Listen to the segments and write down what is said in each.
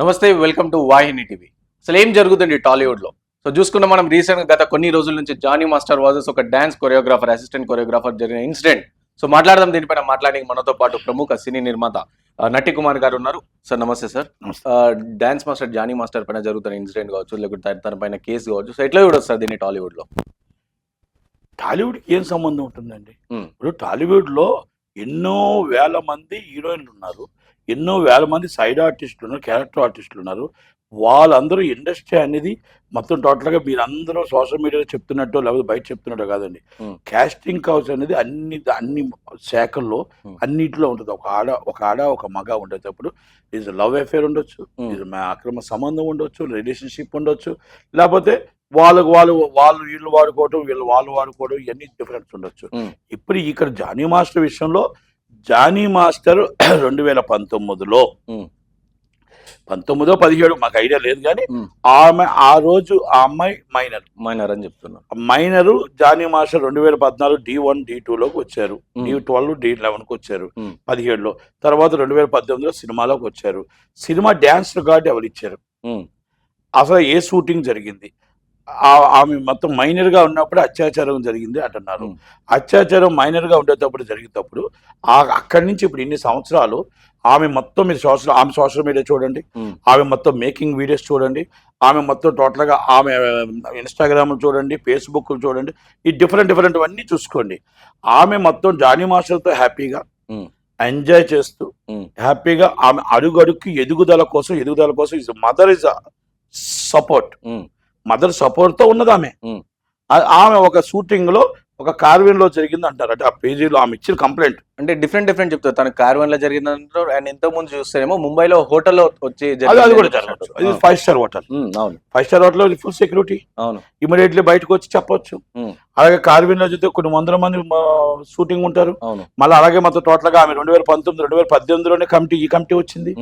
నమస్తే welcome to Vahini TV. అసలు ఏం జరుగుతుంది టాలీవుడ్లో సో చూసుకున్న మనం రీసెంట్ గత కొన్ని రోజుల నుంచి జానీ మాస్టర్ వాజెస్ ఒక డాన్స్ కొరియోగ్రాఫర్ అసిస్టెంట్ కొరియోగ్రాఫర్ జరిగిన ఇన్సిడెంట్. సో మాట్లాడదాం దీనిపైన మాట్లాడి మనతో పాటు ప్రముఖ సినీ నిర్మాత ఆ, నటి కుమార్ గారు ఉన్నారు. సార్ నమస్తే sir. Dance master Johnny master పైన జరుగుతున్న ఇన్సిడెంట్ కావచ్చు లేకపోతే తన- పైన కేసు కావచ్చు. సో ఎట్లా చూడొచ్చు సార్ దీన్ని టాలీవుడ్లో టాలీవుడ్కి ఏం సంబంధం ఉంటుందండి. ఇప్పుడు టాలీవుడ్లో ఎన్నో వేల మంది హీరోయిన్లు ఉన్నారు. ఎన్నో వేల మంది సైడ్ ఆర్టిస్టులు ఉన్నారు క్యారెక్టర్ ఆర్టిస్టులు ఉన్నారు వాళ్ళందరూ ఇండస్ట్రీ అనేది మొత్తం టోటల్గా మీరందరూ సోషల్ మీడియాలో చెప్తున్నట్టు లేకపోతే బయట చెప్తున్నట్టు కాదండి. కాస్టింగ్ కౌచ్ అనేది అన్ని అన్ని శాఖల్లో. అన్నిటిలో ఉంటుంది ఒక ఆడ ఒక ఆడ ఒక మగ ఉండేటప్పుడు ఇది లవ్ అఫేర్ ఉండొచ్చు. ఇది మా అక్రమ సంబంధం ఉండొచ్చు రిలేషన్షిప్ ఉండొచ్చు లేకపోతే వాళ్ళకు వాళ్ళు వాళ్ళు వీళ్ళు వాడుకోవటం వీళ్ళు వాళ్ళు వాడుకోవడం ఇవన్నీ డిఫరెన్స్ ఉండొచ్చు. ఇప్పుడు ఇక్కడ జానీ మాస్టర్ విషయంలో జానీ మాస్టర్ రెండు వేల పంతొమ్మిదిలో. పంతొమ్మిదో పదిహేడు మాకు ఐడియా లేదు కానీ. ఆమె ఆ రోజు ఆ అమ్మాయి మైనర్ మైనర్ అని చెప్తున్నారు మైనరు జానీ మాస్టర్ రెండు వేల పద్నాలుగు డి వన్ డి లోకి వచ్చారు. డి ట్వెల్వ్ డి లెవెన్కి వచ్చారు Hmm. పదిహేడులో తర్వాత రెండు వేల పద్దెనిమిదిలో సినిమాలోకి వచ్చారు సినిమా డ్యాన్స్ రికార్డ్ ఎవరు ఇచ్చారు. అసలు ఏ షూటింగ్ జరిగింది ఆమె మొత్తం మైనర్గా ఉన్నప్పుడు అత్యాచారం జరిగింది అంటున్నారు. అత్యాచారం మైనర్గా ఉండేటప్పుడు జరిగేటప్పుడు ఆ అక్కడి నుంచి ఇప్పుడు ఇన్ని సంవత్సరాలు ఆమె మొత్తం మీరు సోషల్ ఆమె సోషల్ మీడియా చూడండి. ఆమె మొత్తం మేకింగ్ వీడియోస్ చూడండి ఆమె మొత్తం టోటల్గా ఆమె ఇన్స్టాగ్రామ్ చూడండి ఫేస్బుక్ చూడండి ఈ డిఫరెంట్ డిఫరెంట్ అన్నీ చూసుకోండి ఆమె మొత్తం జానీ మాస్టర్తో హ్యాపీగా. ఎంజాయ్ చేస్తూ. హ్యాపీగా ఆమె అడుగు అడుగుకి ఎదుగుదల కోసం ఎదుగుదల కోసం is mother is support. Mother సపోర్ట్తో ఉన్నది ఆమె. ఆమె ఒక షూటింగ్లో ఒక కార్విన్లో జరిగింది అంటారు అంటే ఆ పేజీలో ఆమె ఇచ్చిన కంప్లైంట్. అంటే డిఫరెంట్ డిఫరెంట్ చెప్తారు. తన కార్వన్లో జరిగిందంటారు. అండ్ ఇంతకు ముందు చూస్తేనేమో ముంబైలో హోటల్లో వచ్చి అది జరిగింది. కూడా జరగచ్చు. ఇది ఫైవ్ స్టార్ హోటల్. అవును. Five star hotel full security. అవును. ఇమీడియట్లీ బయటకు వచ్చి చెప్పొచ్చు. అలాగే కార్విన్లో చూస్తే కొన్ని వందల మంది షూటింగ్ ఉంటారు. మళ్ళీ అలాగే మొత్తం టోటల్గా ఆమె రెండు వేల పంతొమ్మిది రెండు వేల పద్దెనిమిదిలోనే కమిటీ ఈ కమిటీ వచ్చింది.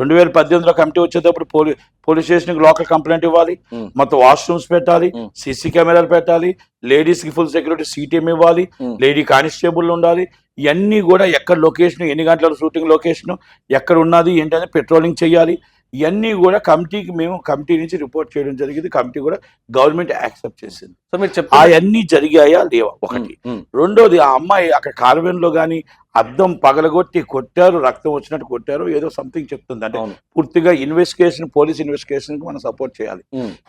రెండు వేల పద్దెనిమిదిలో కమిటీ వచ్చేటప్పుడు పోలీ పోలీస్ స్టేషన్కి లోకల్ కంప్లైంట్ ఇవ్వాలి. మొత్తం వాష్రూమ్స్ పెట్టాలి. సీసీ కెమెరాలు పెట్టాలి లేడీస్కి ఫుల్ సెక్యూరిటీ సీటీఎం ఇవ్వాలి. లేడీ కానిస్టేబుల్ ఉండాలి. ఇవన్నీ కూడా ఎక్కడ లొకేషన్ ఎన్ని గంటల షూటింగ్ లొకేషన్ ఎక్కడ ఉన్నది ఏంటని పెట్రోలింగ్ చేయాలి. ఇవన్నీ కూడా కమిటీకి మేము కమిటీ నుంచి రిపోర్ట్ చేయడం జరిగింది. కమిటీ కూడా గవర్నమెంట్ యాక్సెప్ట్ చేసింది. సో మీరు అవన్నీ జరిగాయా లేవా? ఒకటి. రెండోది ఆ అమ్మాయి అక్కడ కార్వెన్లో కానీ అద్దం పగలగొట్టి కొట్టారు రక్తం వచ్చినట్టు కొట్టారు ఏదో సంథింగ్ చెప్తుంది. అంటే పూర్తిగా ఇన్వెస్టిగేషన్ పోలీస్ ఇన్వెస్టిగేషన్ మనం సపోర్ట్ చేయాలి.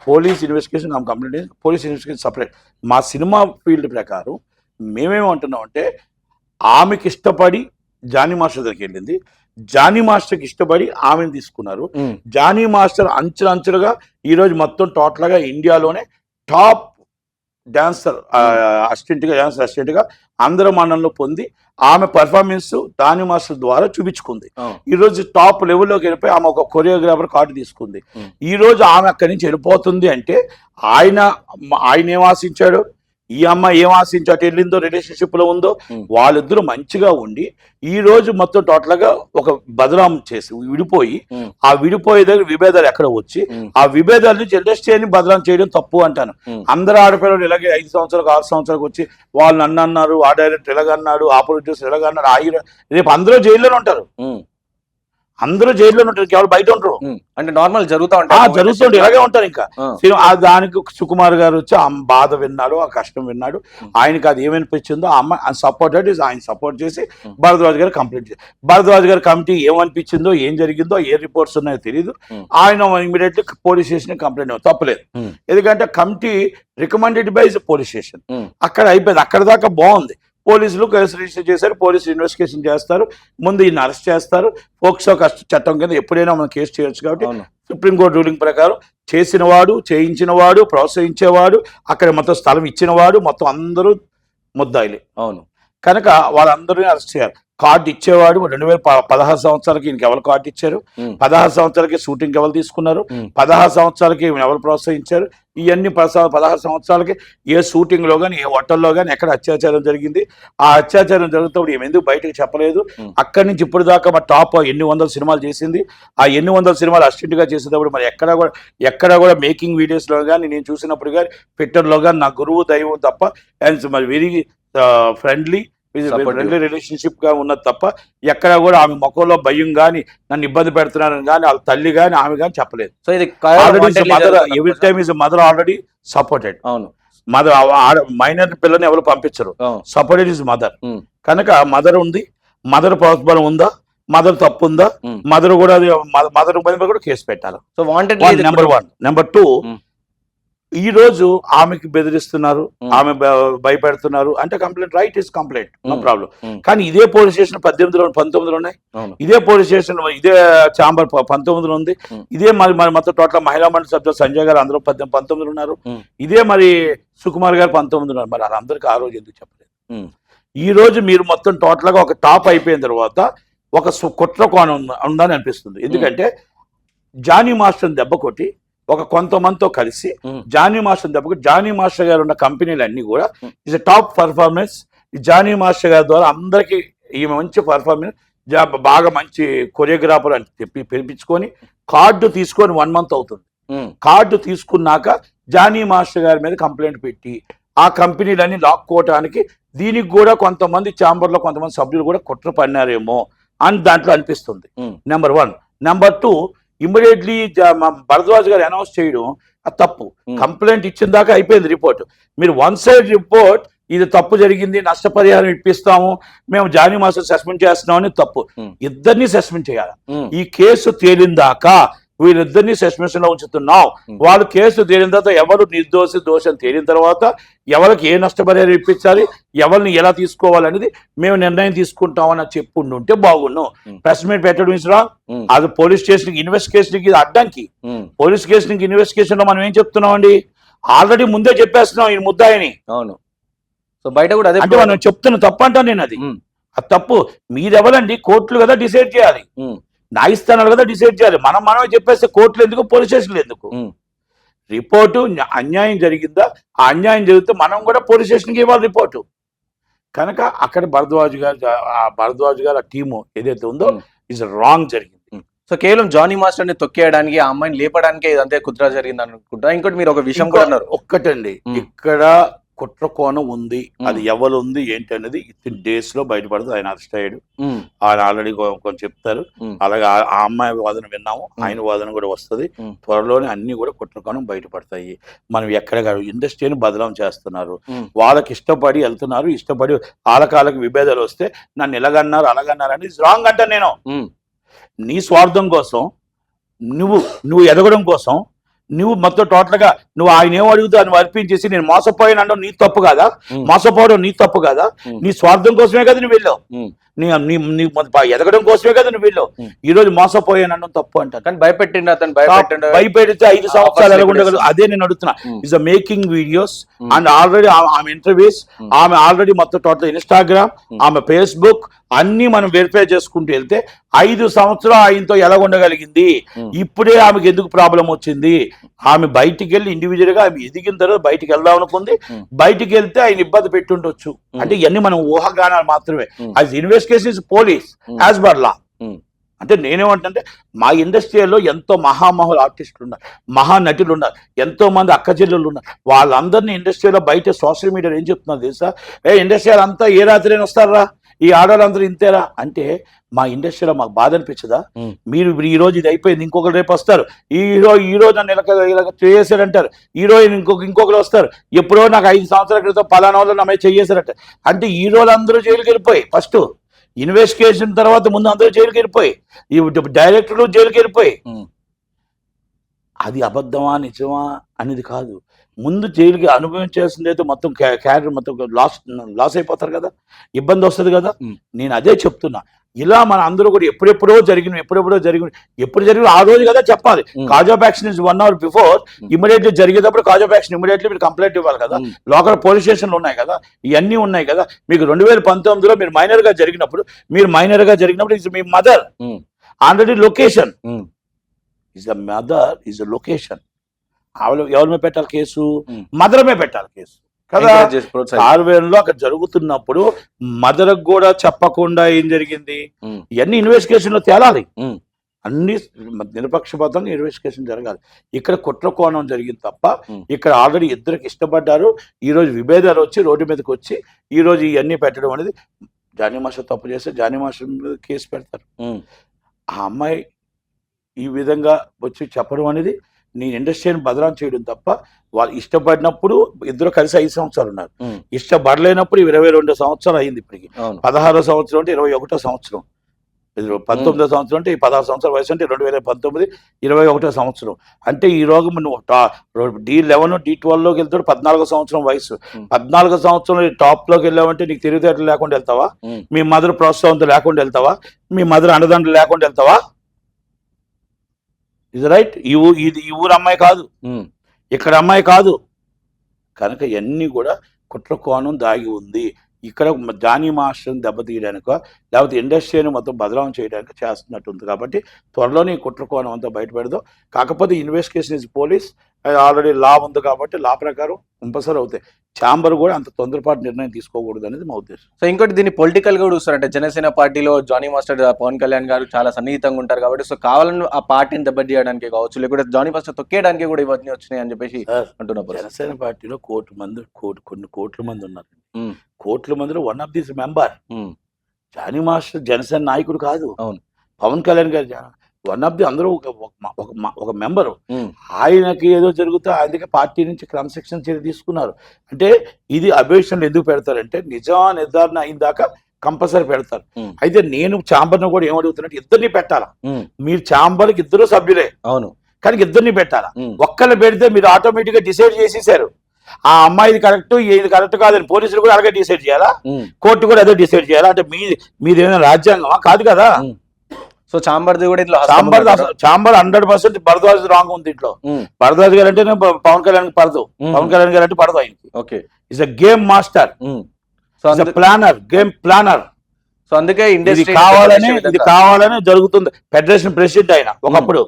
Police investigation complaint police investigation separate మా సినిమా ఫీల్డ్ ప్రకారం మేమేమంటున్నాం అంటే ఆమెకి ఇష్టపడి జానీ మాస్టర్ దగ్గరికి వెళ్ళింది. జానీ మాస్టర్కి ఇష్టపడి ఆమెను తీసుకున్నారు. జానీ మాస్టర్ అంచెలు అంచెలుగా ఈరోజు మొత్తం టోటల్గా ఇండియాలోనే టాప్ డాన్సర్ అసిస్టెంట్గా డాన్సర్ అసిస్టెంట్గా ఆంధ్ర మండలంలో పొంది ఆమె పర్ఫార్మెన్స్ దాని మాస్టర్ ద్వారా చూపించుకుంది. అవును ఈ రోజు టాప్ లెవెల్లోకి వెళ్ళిపోయి ఆమె ఒక కొరియోగ్రాఫర్ కార్డు తీసుకుంది. Hmm. ఈ రోజు ఆమె అక్కడి నుంచి వెళ్ళిపోతుంది అంటే ఆయన ఆయన ఏం ఆశించాడు? ఈ అమ్మాయి ఏం ఆశించి అటు వెళ్ళిందో రిలేషన్షిప్లో ఉందో. వాళ్ళిద్దరూ మంచిగా ఉండి ఈ రోజు మొత్తం టోటల్గా ఒక బదనాం చేసి విడిపోయి. ఆ విడిపోయే దగ్గర విభేదాలు ఎక్కడ వచ్చి ఆ విభేదాల నుంచి ఇండస్ట్రీని బదనాం చేయడం తప్పు అంటాను. అందరు ఆడపిల్లలు ఇలాగే ఐదు సంవత్సరాలకు ఆరు సంవత్సరాలకు వచ్చి వాళ్ళు నన్ను అన్నారు ఆ డైరెక్టర్ ఇలాగన్నాడు ఆ ప్రొడ్యూసర్ ఇలాగన్నాడు ఆ రేపు అందరూ జైల్లోనే ఉంటారు అందరూ జైల్లోనే ఉంటారు కేవలం బయట ఉంటారు. అంటే నార్మల్ జరుగుతా ఆ ఉంటాయి జరుగుతుంది ఇలాగే ఉంటారు ఇంకా దానికి సుకుమార్ గారు వచ్చి ఆ బాధ విన్నాడు ఆ కష్టం విన్నాడు. ఆయనకి అది ఏమనిపించిందో ఆ అమ్మాయి సపోర్టెడ్ ఆయన సపోర్ట్ చేసి. భరద్వాజ్ గారు కంప్లీట్ చేసి భరద్వాజ్ గారి కమిటీ ఏమనిపించిందో ఏం జరిగిందో ఏ రిపోర్ట్స్ ఉన్నాయో తెలియదు. ఆయన ఇమీడియట్లీ పోలీస్ స్టేషన్ కంప్లైంట్ తప్పలేదు. ఎందుకంటే committee recommended by police station. అక్కడ అయిపోయింది అక్కడ దాకా బాగుంది పోలీసులు కేసు రిజిస్టర్ చేశారు పోలీసులు ఇన్వెస్టిగేషన్ చేస్తారు ముందు ఈయన అరెస్ట్ చేస్తారు. పోక్సో కష్ట చట్టం కింద ఎప్పుడైనా మనం కేసు చేయొచ్చు కాబట్టి సుప్రీంకోర్టు రూలింగ్ ప్రకారం చేసినవాడు చేయించినవాడు ప్రోత్సహించేవాడు అక్కడ మొత్తం స్థలం ఇచ్చినవాడు మొత్తం అందరూ ముద్దాయిలే. అవును. కనుక వాళ్ళందరినీ అరెస్ట్ చేయాలి. కార్డు ఇచ్చేవాడు రెండు వేల పదహారు సంవత్సరాలకి ఈయనకి ఎవరు కార్డు ఇచ్చారు? పదహారు సంవత్సరాలకి షూటింగ్ ఎవరు తీసుకున్నారు? పదహారు సంవత్సరాలకి ఎవరు ప్రోత్సహించారు? ఇవన్నీ పదహా- పదహారు సంవత్సరాలకి ఏ షూటింగ్లో కానీ ఏ హోటల్లో కానీ ఎక్కడ అత్యాచారం జరిగింది? ఆ అత్యాచారం జరుగుతున్నప్పుడు ఈమె ఎందుకు బయటకు చెప్పలేదు. అక్కడి నుంచి ఇప్పుడు దాకా మా టాప్ ఎన్ని వందల సినిమాలు చేసింది? ఆ ఎన్ని వందల సినిమాలు అసిస్టెంట్గా చేసేటప్పుడు మరి ఎక్కడ కూడా ఎక్కడ కూడా మేకింగ్ వీడియోస్లో కానీ నేను చూసినప్పుడు కానీ ట్విట్టర్లో కానీ నా గురువు దైవం తప్ప అండ్ మరి వెరీ ఫ్రెండ్లీ. ఫ్రెండ్లీ రిలేషన్షిప్గా ఉన్నది తప్ప ఎక్కడ కూడా ఆమె ముఖంలో భయం గాని నన్ను ఇబ్బంది పెడుతున్నారని కానీ వాళ్ళ తల్లి గాని ఆమె గాని చెప్పలేదు సో ఇది already mother every time is mother already supported అవును మదర్ మైనర్ పిల్లని ఎవరు పంపించరు. Supported is mother Hmm. కనుక మదర్ ఉంది మదర్ ప్రోత్బలం ఉందా మదర్ తప్పు ఉందా Hmm. మదర్ కూడా మదర్ మీద కూడా కేసు పెట్టాలి so wanted number one number two Hmm. ఈ రోజు ఆమెకి బెదిరిస్తున్నారు. ఆమె భయపెడుతున్నారు అంటే complaint right is complaint no. Problem. కానీ ఇదే పోలీస్ స్టేషన్ పద్దెనిమిదిలో పంతొమ్మిదిలో ఉన్నాయి ఇదే పోలీస్ స్టేషన్ ఇదే చాంబర్ పంతొమ్మిదిలో ఉంది. ఇదే మరి మరి మొత్తం టోటల్ మహిళా మండలి సభ్యులు సంజయ్ గారు అందరూ పద్దెనిమిది పంతొమ్మిదిలో ఉన్నారు. ఇదే మరి సుకుమార్ గారు పంతొమ్మిది ఉన్నారు మరి వాళ్ళందరికీ ఆ రోజు ఎందుకు చెప్పలేదు. ఈ రోజు మీరు మొత్తం టోటల్గా ఒక టాప్ అయిపోయిన తర్వాత ఒక కుట్ర కోణం ఉంద- ఉందని అనిపిస్తుంది ఎందుకంటే జానీ మాస్టర్ దెబ్బ కొట్టి ఒక కొంతమందితో కలిసి. జానీ మాస్టర్ కొట్టి జానీ మాస్టర్ గారు ఉన్న కంపెనీలు అన్ని కూడా. ఇస్ టాప్ పర్ఫార్మెన్స్ ఈ జానీ మాస్టర్ గారి ద్వారా అందరికీ ఈమె మంచి పర్ఫార్మెన్స్ బాగా మంచి కొరియోగ్రాఫర్ అని చెప్పి పిలిపించుకొని కార్డు తీసుకొని వన్ మంత్ అవుతుంది. కార్డు తీసుకున్నాక జానీ మాస్టర్ గారి మీద కంప్లైంట్ పెట్టి ఆ కంపెనీలన్నీ లాక్కోవటానికి దీనికి కూడా కొంతమంది ఛాంబర్లో కొంతమంది సభ్యులు కూడా కుట్ర పడినారేమో అని దాంట్లో అనిపిస్తుంది. Number one number two immediately Bharadwaj గారు అనౌన్స్ చేయడం అది తప్పు. కంప్లైంట్ ఇచ్చిన దాకా అయిపోయింది రిపోర్ట్ మీరు వన్ సైడ్ రిపోర్ట్ ఇది తప్పు జరిగింది నష్టపరిహారం ఇప్పిస్తాము మేము జానీ మాస్టర్ సస్పెండ్ చేస్తున్నాం అని తప్పు. ఇద్దరిని సస్పెండ్ చేయాలి. ఈ కేసు తేలిందాకా వీళ్ళిద్దరిని సస్పెన్షన్లో ఉంచుతున్నాం. వాళ్ళు కేసు తేలిన తర్వాత ఎవరు నిర్దోషి దోషం తేలిన తర్వాత ఎవరికి ఏ నష్టపరిహారం ఇప్పించాలి ఎవరిని ఎలా తీసుకోవాలనేది మేము నిర్ణయం తీసుకుంటామని చెప్పుండుంటే బాగున్నాం. Hmm. ప్రెస్ మీట్ పెట్టడం ఇస్ రాంగ్ ఉమ్, అది పోలీస్ స్టేషన్ ఇన్వెస్టిగేషన్ ఇది అడ్డంకి. పోలీస్ స్టేషన్ ఇన్వెస్టిగేషన్లో మనం ఏం చెప్తున్నామండి? ఆల్రెడీ ముందే చెప్పేస్తున్నాం ఈ ముద్దాయిని. అవును. సో బయట కూడా అదే అంటే మనం చెప్తున్న తప్పు అంటాను నేను అది. అది తప్పు మీరెవరండి? కోర్టులు కదా డిసైడ్ చేయాలి. ఉమ్, న్యాయస్థానాలు కదా డిసైడ్ చేయాలి. మనం మనమే చెప్పేస్తే కోర్టులు ఎందుకు పోలీస్ స్టేషన్లు ఎందుకు? రిపోర్టు న్యా- అన్యాయం జరిగిందా? ఆ అన్యాయం జరిగితే మనం కూడా పోలీస్ స్టేషన్కి ఇవ్వాలి రిపోర్టు. కనుక అక్కడ భరద్వాజ్ గారు ఆ భరద్వాజ్ గారు ఆ టీము ఏదైతే ఉందో. ఇస్ రాంగ్ జరిగింది. సో కేవలం జానీ మాస్టర్ని తొక్కేయడానికి ఆ అమ్మాయిని లేపడానికి ఇదంతే కుట్ర జరిగింది అనుకుంటా ఇంకోటి మీరు ఒక విషయం కూడా అన్నారు. ఒక్కటండి. ఇక్కడ కుట్ర కోణం ఉంది. అది. ఎవరు ఉంది ఏంటి అనేది ఇన్ డేస్లో బయటపడుతుంది ఆయన అరెస్ట్ అయ్యాడు ఆయన ఆల్రెడీ కొంచెం చెప్తారు. అలాగే ఆ- అమ్మాయి వాదన విన్నాము ఆయన వాదన కూడా వస్తుంది. త్వరలోనే అన్ని కూడా కుట్ర కోణం బయటపడతాయి. మనం ఎక్కడ కాదు ఇండస్ట్రీని బదలం చేస్తున్నారు. వాళ్ళకి ఇష్టపడి వెళ్తున్నారు ఇష్టపడి వాళ్ళకాళ్ళకి విభేదాలు వస్తే నన్ను ఇలాగన్నారు అలాగన్నారు అని రాంగ్ అంటాను నేను. నీ స్వార్థం కోసం నువ్వు నువ్వు ఎదగడం కోసం నువ్వు మొత్తం టోటల్గా నువ్వు ఆయన ఏం అడుగుతా నువ్వు అర్పించేసి నేను మోసపోయాను అనడం నీ తప్పు కాదా మోసపోవడం నీ తప్పు కాదా. నీ స్వార్థం కోసమే కదా నువ్వు వెళ్ళావు. నీ నీ ఎదగడం కోసమే కదా నువ్వు వెళ్ళావు. ఈ రోజు మోసపోయాను అనడం తప్పు అంటాను కానీ భయపెట్టిండు అతను భయపెట్టిండు భయపెడితే ఐదు సంవత్సరాలు ఎలా ఉండగలదు అదే నేను అడుగుతున్నా. Is making videos. And already ఆమె ఇంటర్వ్యూస్. ఆమె ఆల్రెడీ మొత్తం టోటల్ ఇన్స్టాగ్రామ్. ఆమె ఫేస్బుక్ అన్ని మనం వెరిఫై చేసుకుంటూ వెళ్తే ఐదు సంవత్సరాలు ఆయనతో ఎలా ఉండగలిగింది. ఇప్పుడే ఆమెకి ఎందుకు ప్రాబ్లం వచ్చింది ఆమె బయటికి వెళ్ళి ఇండివిజువల్గా ఆమె ఎదిగిన తర్వాత బయటికి వెళ్దాం అనుకుంది. బయటికి వెళ్తే ఆయన ఇబ్బంది పెట్టుండొచ్చు. అంటే ఇవన్నీ మనం ఊహాగానాలు మాత్రమే. As investigation is police. As per law. అంటే నేనేమంటే మా ఇండస్ట్రీలో ఎంతో మహామహుల ఆర్టిస్టులు ఉన్నారు మహా నటులు ఉన్నారు ఎంతో మంది అక్క చెల్లెళ్ళు ఉన్నారు వాళ్ళందరినీ ఇండస్ట్రీలో బయట సోషల్ మీడియాలో ఏం చెప్తున్నారు తెలుసా ఏ ఇండస్ట్రీ అంతా ఏ రాత్రి వస్తారా ఈ ఆడవాళ్ళందరూ ఇంతేరా అంటే మా ఇండస్ట్రీలో మాకు బాధ అనిపించదా. మీరు ఇప్పుడు ఈ రోజు ఇది అయిపోయింది ఇంకొకరు రేపు వస్తారు. ఈ హీరో ఈ రోజు నన్ను ఇలా ఇలా చేసారంటారు హీరోయిన్ ఇంకొక ఇంకొకరు వస్తారు. ఎప్పుడో నాకు ఐదు సంవత్సరాల క్రితం పలానా వాళ్ళు నా మీద చేసారంట అంటే హీరోలు అందరూ జైలుకి వెళ్ళిపోయి ఫస్ట్ ఇన్వెస్టిగేషన్ తర్వాత ముందు అందరూ జైలుకి వెళ్ళిపోయి ఈ డైరెక్టర్లు జైలుకి వెళ్ళిపోయి. అది అబద్ధమా నిజమా అనేది కాదు. ముందు జైలుకి అనుభవించాల్సింది అయితే మొత్తం క్యారెక్టర్ మొత్తం లాస్ లాస్ అయిపోతారు కదా ఇబ్బంది వస్తుంది కదా. నేను అదే చెప్తున్నా ఇలా మన అందరూ కూడా ఎప్పుడెప్పుడో జరిగిన ఎప్పుడెప్పుడో జరిగిన ఎప్పుడు జరిగిన ఆ రోజు కదా చెప్పాలి. Cause of action is one hour before. Immediately జరిగేటప్పుడు కాజ్ ఆఫ్ యాక్షన్ ఇమీడియట్లీ మీరు కంప్లైంట్ ఇవ్వాలి కదా. లోకల్ పోలీస్ స్టేషన్లు ఉన్నాయి కదా ఇవన్నీ ఉన్నాయి కదా మీకు రెండు వేల పంతొమ్మిదిలో మీరు మైనర్గా జరిగినప్పుడు మీరు మైనర్గా జరిగినప్పుడు is me mother. Already location. Is the mother is the location ఎవరి మీద పెట్టాలి కేసు. మదర్ మీద పెట్టాలి కేసు కదా. కార్వేన్లో అక్కడ జరుగుతున్నప్పుడు మదర్ కూడా చెప్పకుండా ఏం జరిగింది. ఇవన్నీ ఇన్వెస్టిగేషన్లో తేలాలి. అన్ని నిరపక్షపాతంగా ఇన్వెస్టిగేషన్ జరగాలి ఇక్కడ కుట్ర కోణం జరిగింది తప్ప. ఇక్కడ ఆల్రెడీ ఇద్దరికి ఇష్టపడ్డారు ఈ రోజు విభేదాలు వచ్చి రోడ్డు మీదకి వచ్చి ఈ రోజు ఇవన్నీ పెట్టడం అనేది జానీ మాస్టర్ తప్పు చేస్తే జానీ మాస్టర్ మీద కేసు పెడతారు ఆ అమ్మాయి ఈ విధంగా వచ్చి చెప్పడం అనేది నీ ఇండస్ట్రీని బదనాం చేయడం తప్ప వాళ్ళు ఇష్టపడినప్పుడు ఇద్దరు కలిసి ఐదు సంవత్సరాలు ఉన్నారు. ఇష్టపడలేనప్పుడు ఇరవై రెండు సంవత్సరాలు అయింది ఇప్పటికి. పదహారో సంవత్సరం అంటే ఇరవై ఒకటో సంవత్సరం. పంతొమ్మిదో సంవత్సరం అంటే ఈ పదహారు సంవత్సరాల వయసు అంటే రెండు వేల పంతొమ్మిది ఇరవై ఒకటో సంవత్సరం. అంటే ఈ రోగం నువ్వు టా- డి లెవెన్ డి ట్వెల్వ్లోకి వెళ్తాడు పద్నాలుగో సంవత్సరం వయసు. పద్నాలుగో సంవత్సరం టాప్లోకి వెళ్ళావంటే నీకు తెలివితేటలు లేకుండా వెళ్తావా? మీ మదర్ ప్రోత్సాహంతో లేకుండా వెళ్తావా? మీ మదర్ అండదండలు లేకుండా వెళ్తావా? ఇది రైట్ ఈ ఊ ఇది ఈ ఊరు అమ్మాయి కాదు. ఇక్కడ అమ్మాయి కాదు. కనుక ఇవన్నీ కూడా కుట్ర కోణం దాగి ఉంది. ఇక్కడ జానీ మాస్టర్ని దెబ్బతీయడానికో లేకపోతే ఇండస్ట్రీని మొత్తం బదలాం చేయడానికి చేస్తున్నట్టు ఉంది కాబట్టి త్వరలోనే ఈ కుట్ర కోణం అంతా బయటపెడదాం. కాకపోతే investigation is police already law ఉంది కాబట్టి లా ప్రకారం కంపల్సరీ అవుతాయి. ఛాంబర్ కూడా అంత తొందరపాటు నిర్ణయం తీసుకోకూడదు అనేది మా ఉద్దేశం. సో ఇంకోటి దీన్ని పొలిటికల్గా కూడా చూస్తారంటే జనసేన పార్టీలో జానీ మాస్టర్ పవన్ కళ్యాణ్ గారు చాలా సన్నిహితంగా ఉంటారు కాబట్టి సో కావాలని ఆ పార్టీని దెబ్బతీయడానికి కావచ్చు లేకుంటే జానీ మాస్టర్ తొక్కేయడానికి కూడా ఇవన్నీ వచ్చినాయి అని చెప్పేసి అంటున్నారు జనసేన పార్టీలో కోటి మంది కోటి కొన్ని కోట్ల మంది ఉన్నారు. కోట్ల మందిలో one of this member Johnny master Janasena నాయకుడు కాదు. అవును. పవన్ కళ్యాణ్ గారు వన్ ఆఫ్ ది అందరూ ఒక ఒక- మెంబరు ఆయనకి ఏదో జరుగుతా అందుకే పార్టీ నుంచి క్రమశిక్షణ చర్య తీసుకున్నారు. అంటే ఇది అభ్యర్థులు ఎందుకు పెడతారంటే నిజా నిర్ధారణ అయిన దాకా కంపల్సరీ పెడతారు. అయితే నేను ఛాంబర్ను కూడా ఏమడుగుతున్నట్టు ఇద్దరిని పెట్టాలా? మీరు ఛాంబర్కి ఇద్దరు సభ్యులే. అవును. కానీ ఇద్దరిని పెట్టాలా? ఒక్కళ్ళు పెడితే మీరు ఆటోమేటిక్గా డిసైడ్ చేసేసారు. ఆ అమ్మాయిది కరెక్ట్ ఇది కరెక్ట్ కాదని పోలీసులు కూడా అలాగే డిసైడ్ చేయాలా. కోర్టు కూడా అదే డిసైడ్ చేయాలా? అంటే మీ మీది ఏమైనా రాజ్యాంగమా? కాదు కదా. సో చాంబర్ది కూడా ఇట్లా chamber? Chamber hundred percent Bharadwaj wrong ఉంది ఇంట్లో భరద్వాజ్ గారు అంటే పవన్ కళ్యాణ్ పడదు. పవన్ కళ్యాణ్ గారు అంటే పడదు ఆయనకి. Okay. Is a game master planner game planner so అందుకే ఇండస్ట్రీ కావాలని ఇది కావాలని జరుగుతుంది. ఫెడరేషన్ ప్రెసిడెంట్ ఆయన ఒకప్పుడు.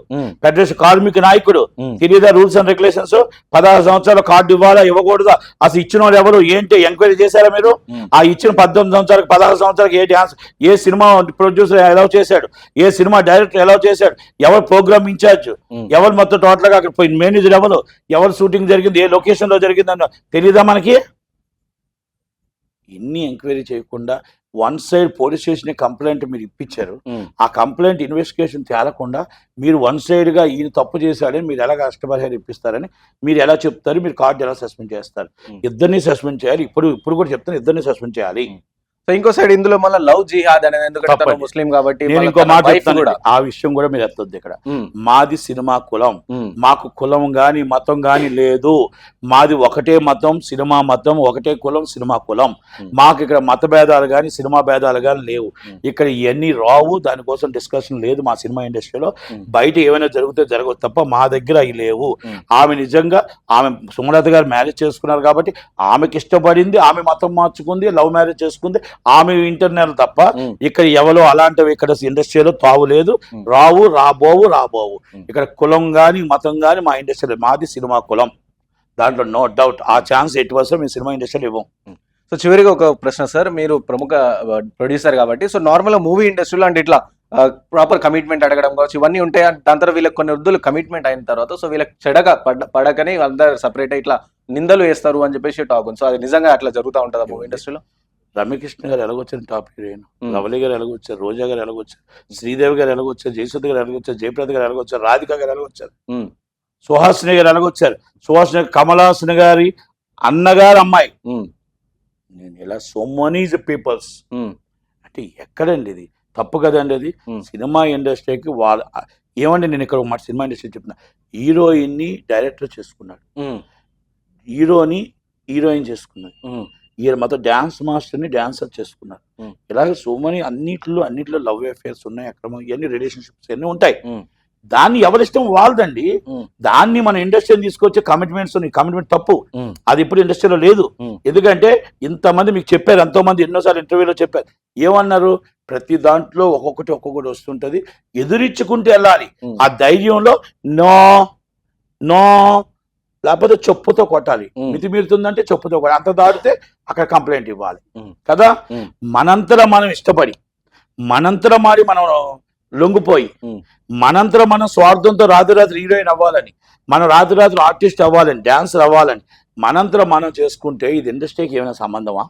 ఫెడరేషన్ కార్మిక నాయకుడు. తెలియదా రూల్స్ అండ్ రెగ్యులేషన్స్ పదహారు సంవత్సరాల కార్డు ఇవ్వాలా ఇవ్వకూడదా? అసలు ఇచ్చిన వాళ్ళు ఎవరు? ఏంటి? ఎంక్వైరీ చేశారా మీరు. ఆ ఇచ్చిన పద్దెనిమిది సంవత్సరాలకు పదహారు సంవత్సరాలకు ఏ డాన్స్ ఏ సినిమా ప్రొడ్యూసర్ ఎలా చేశాడు? ఏ సినిమా డైరెక్టర్ ఎలా చేశాడు? ఎవరు ప్రోగ్రామ్ ఇన్ఛార్జ్. ఎవరు మొత్తం టోటల్గా అక్కడ పోయి మేనేజర్ ఎవరు? ఎవరు షూటింగ్ జరిగింది? ఏ లొకేషన్లో జరిగింది అన్న తెలియదా మనకి? ఇన్ని ఎంక్వైరీ చేయకుండా one side police station complaint మీరు ఇప్పించారు. ఆ కంప్లైంట్ ఇన్వెస్టిగేషన్ తేలకుండా మీరు వన్ సైడ్గా ఈయన తప్పు చేశాడని మీరు ఎలా కష్టపరిహారం ఇప్పిస్తారని మీరు ఎలా చెప్తారు మీరు కార్డు ఎలా సస్పెండ్ చేస్తారు. ఇద్దరిని సస్పెండ్ చేయాలి. ఇప్పుడు ఇప్పుడు కూడా చెప్తాను ఇద్దరిని సస్పెండ్ చేయాలి. సో ఇంకో సైడ్ ఇందులో మళ్ళీ లవ్ జిహాద్ అనేది ఎందుకంటే. ముస్లిం కాబట్టి నేను ఇంకో మాట కూడా. ఆ విషయం కూడా మీరు ఎత్తొద్దు ఇక్కడ. మాది సినిమా కులం. మాకు కులం గాని మతం గాని లేదు. మాది ఒకటే మతం సినిమా మతం ఒకటే కులం సినిమా కులం. మాకు ఇక్కడ మత భేదాలు కానీ సినిమా భేదాలు కానీ లేవు. ఇక్కడ ఇవన్నీ రావు. దానికోసం డిస్కషన్ లేదు మా సినిమా ఇండస్ట్రీలో. బయట ఏమైనా జరిగితే జరగదు తప్ప మా దగ్గర అవి లేవు. ఆమె నిజంగా ఆమె సుమలత గారు మ్యారేజ్ చేసుకున్నారు కాబట్టి ఆమెకి ఇష్టపడింది ఆమె మతం మార్చుకుంది లవ్ మ్యారేజ్ చేసుకుంది. ఆమె ఇంటర్నల్ తప్ప ఇక్కడ ఎవరో అలాంటివి ఇక్కడ ఇండస్ట్రీలో తావు లేదు. రావు రాబోవు రాబోవు. ఇక్కడ కులం గాని మతం గాని మా ఇండస్ట్రీలో మాది సినిమా కులం. దాంట్లో నో డౌట్ ఆ ఛాన్స్ ఎట్టి వస్తే మేము సినిమా ఇండస్ట్రీలో ఇవ్వం. సో చివరిగా ఒక ప్రశ్న సార్ మీరు ప్రముఖ ప్రొడ్యూసర్ కాబట్టి సో నార్మల్ మూవీ ఇండస్ట్రీలో అంటే ఇట్లా ప్రాపర్ కమిట్మెంట్ అడగడం కావచ్చు ఇవన్నీ ఉంటాయి? దాని తర్వాత వీళ్ళకి కొన్ని వృద్ధులు కమిట్మెంట్ అయిన తర్వాత సో వీళ్ళకి చెడక పడ పడకని అందరు సపరేట్ ఇట్లా నిందలు వేస్తారు అని చెప్పేసి టాక్ ఉంది. సో అది నిజంగా అట్లా జరుగుతూ ఉంటుందా మూవీ ఇండస్ట్రీలో రమ్యకృష్ణ గారు ఎలాగొచ్చారు టాప్ హీరోయిన్. లవలి గారు ఎలాగొచ్చారు? రోజా గారు ఎలాగొచ్చారు? శ్రీదేవి గారు ఎలాగొచ్చారు? జయసుధ గారు ఎలాగొచ్చారు? జయప్రద గారు ఎలాగొచ్చారు? రాధిక గారు ఎలాగొచ్చారు? సుహాసిని గారు ఎలాగొచ్చారు? సుహాసిని కమలాసన్ గారి అన్నగారు అమ్మాయి. నేను ఇలా సో మనీ పీపుల్స్ అంటే ఎక్కడండి ఇది? తప్పు కదండి అది. సినిమా ఇండస్ట్రీకి వాళ్ళ ఏమండి నేను ఇక్కడ మాట సినిమా ఇండస్ట్రీ చెప్తున్నా. హీరోయిన్ని డైరెక్టర్ చేసుకున్నాడు. హీరోని హీరోయిన్ చేసుకున్నాడు ఈయన మొత్తం డ్యాన్స్ మాస్టర్ని డాన్సర్ చేసుకున్నారు. ఇలాగ సో మనీ అన్నిట్లో అన్నిట్లో లవ్ అఫేర్స్ ఉన్నాయి అక్రమం ఇవన్నీ రిలేషన్షిప్స్ అన్నీ ఉంటాయి. దాన్ని ఎవరిష్టం వాళ్ళదండి. దాన్ని మన ఇండస్ట్రీని తీసుకొచ్చే కమిట్మెంట్స్ కమిట్మెంట్ తప్పు. అది ఇప్పుడు ఇండస్ట్రీలో లేదు. ఎందుకంటే ఇంతమంది మీకు చెప్పారు ఎంతో మంది ఎన్నోసార్లు ఇంటర్వ్యూలో చెప్పారు ఏమన్నారు ప్రతి దాంట్లో ఒక్కొక్కటి ఒక్కొక్కటి వస్తుంటది ఎదురిచ్చుకుంటూ వెళ్ళాలి. ఆ ధైర్యంలో నో నో లేకపోతే చెప్పుతో కొట్టాలి. మితిమీరుతుందంటే చెప్పుతో కొట్టాలి అంత దాటితే అక్కడ కంప్లైంట్ ఇవ్వాలి. కదా. మనంతరం మనం ఇష్టపడి మనంతరం మాడి మనం లొంగిపోయి. మనంతరం మనం స్వార్థంతో రాత్రి రాత్రి హీరోయిన్ అవ్వాలని మనం రాత్రి రాత్రి ఆర్టిస్ట్ అవ్వాలని డాన్సర్ అవ్వాలని మనంతరం మనం చేసుకుంటే ఇది ఇండస్ట్రీకి ఏమైనా సంబంధమా.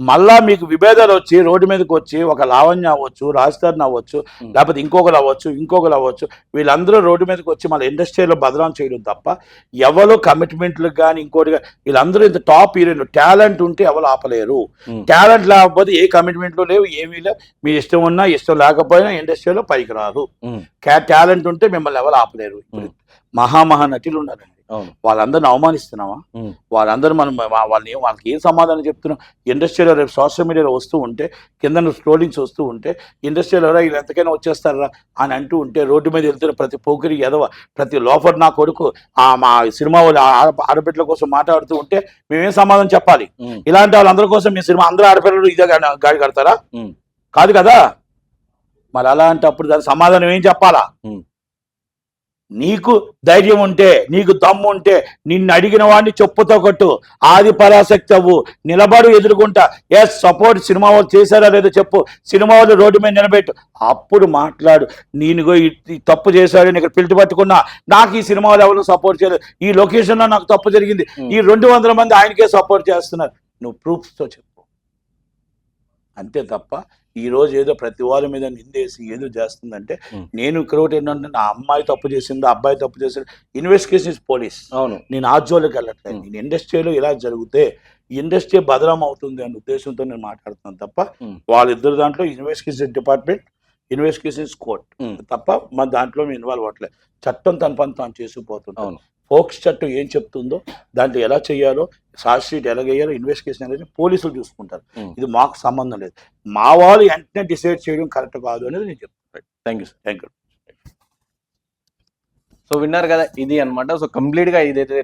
మళ్ళా మీకు విభేదాలు వచ్చి రోడ్డు మీదకి వచ్చి ఒక లావణ్య అవ్వచ్చు రాజధాని అవ్వచ్చు. లేకపోతే ఇంకొకరు అవ్వచ్చు ఇంకొకరు అవ్వచ్చు వీళ్ళందరూ రోడ్డు మీదకి వచ్చి మళ్ళీ ఇండస్ట్రీలో బదనాం చేయడం తప్ప ఎవరు కమిట్మెంట్లకు కానీ ఇంకోటి వీళ్ళందరూ ఇంత టాప్ హీరోయిన్ టాలెంట్ ఉంటే ఎవరు ఆపలేరు. టాలెంట్ లేకపోతే ఏ కమిట్మెంట్లు లేవు ఏమీ లేవు మీ ఇష్టం ఉన్నా ఇష్టం లేకపోయినా ఇండస్ట్రీలో పైకి రాదు. టాలెంట్ ఉంటే మిమ్మల్ని ఎవరు ఆపలేరు మహామహా నటులు ఉన్నారండి వాళ్ళందరిని అవమానిస్తున్నామా ఉమ్. వాళ్ళందరూ మనం వాళ్ళని వాళ్ళకి ఏం సమాధానం చెప్తున్నాం ఇండస్ట్రీలో రేపు సోషల్ మీడియాలో వస్తూ ఉంటే కింద స్క్రోలింగ్స్ వస్తూ ఉంటే ఇండస్ట్రీలో వీళ్ళు ఎంతకైనా వచ్చేస్తారా అని అంటూ ఉంటే రోడ్డు మీద వెళ్తున్న ప్రతి పోకిరి ఎదవ ప్రతి లోఫర్ నా కొడుకు ఆ మా సినిమా వాళ్ళు ఆడబిడ్డల కోసం మాట్లాడుతూ ఉంటే మేమేం సమాధానం చెప్పాలి. ఇలాంటి వాళ్ళందరి కోసం మీ సినిమా అందరూ ఆడపిల్లలు ఇదే గాడి కడతారా. కాదు కదా మరి అలాంటప్పుడు దాని సమాధానం ఏం చెప్పాలా. నీకు ధైర్యం ఉంటే నీకు దమ్ము ఉంటే నిన్ను అడిగిన వాడిని చెప్పుతో కొట్టు. ఆది పరాశక్తి అవ్వు. నిలబడు ఎదుర్కొంటా ఎస్ సపోర్ట్ సినిమా వాళ్ళు చేశారా లేదో చెప్పు. సినిమా వాళ్ళు రోడ్డు మీద నిలబెట్టు. అప్పుడు మాట్లాడు. నేను తప్పు చేశాడు ఇక్కడ పిలిచి పట్టుకున్నా. నాకు ఈ సినిమా వాళ్ళు ఎవరు సపోర్ట్ చేయలేదు. ఈ లొకేషన్లో నాకు తప్పు జరిగింది. ఈ రెండు వందల మంది ఆయనకే సపోర్ట్ చేస్తున్నారు. నువ్వు ప్రూఫ్స్తో చెప్పు. అంతే తప్ప ఈ రోజు ఏదో ప్రతి వాళ్ళ మీద నిందేసి ఏదో చేస్తుందంటే. నేను ఇక్కడ ఒకటి ఏంటంటే నా అమ్మాయి తప్పు చేసింది అబ్బాయి తప్పు చేసింది ఇన్వెస్టిగేషన్ ఇస్ పోలీస్ అవును నేను ఆ జోలికి వెళ్ళట్లేదు. నేను ఇండస్ట్రీలో ఇలా జరిగితే ఇండస్ట్రీ భద్రం అవుతుంది అనే ఉద్దేశంతో నేను మాట్లాడుతున్నాను తప్ప. వాళ్ళిద్దరు దాంట్లో ఇన్వెస్టిగేషన్ డిపార్ట్మెంట్ ఇన్వెస్టిగేషన్ కోర్ట్. తప్ప మన దాంట్లో మేము ఇన్వాల్వ్ అవ్వట్లేదు చట్టం తన పని తాను చేసుకుపోతుంది అవును ఫోక్స్ చట్టం ఏం చెప్తుందో దాంట్లో ఎలా చేయాలో చార్జ్ షీట్ ఎలా వేయాలో ఇన్వెస్టిగేషన్ అనేది పోలీసులు చూసుకుంటారు. ఉమ్. ఇది మాకు సంబంధం లేదు. మా వాళ్ళు వెంటనే డిసైడ్ చేయడం కరెక్ట్ కాదు అనేది నేను చెప్తాను thank you thank you so విన్నారు కదా ఇది అనమాట సో కంప్లీట్గా ఇదైతే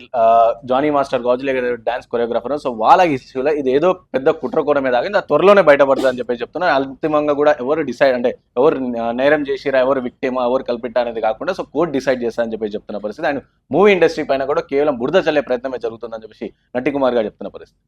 జానీ మాస్టర్ కావచ్చు లేదా డాన్స్ కొరియోగ్రాఫర్ సో వాళ్ళ ఇష్యూలో ఇది ఏదో పెద్ద కుట్ర కూర మీద ఆగింది. త్వరలోనే బయటపడుతుంది అని చెప్పి చెప్తున్నా. అంతిమంగా కూడా ఎవరు డిసైడ్ అంటే ఎవరు నేరం చేసిరా ఎవరు విక్టిమా ఎవరు కల్పిట్టా అనేది కాకుండా సో కోర్టు డిసైడ్ చేస్తా అని చెప్పి చెప్తున్న పరిస్థితి. అండ్ మూవీ ఇండస్ట్రీ పైన కూడా కేవలం బురద చల్లే ప్రయత్నమే జరుగుతుందని చెప్పేసి నటి కుమార్ గారు చెప్తున్న పరిస్థితి.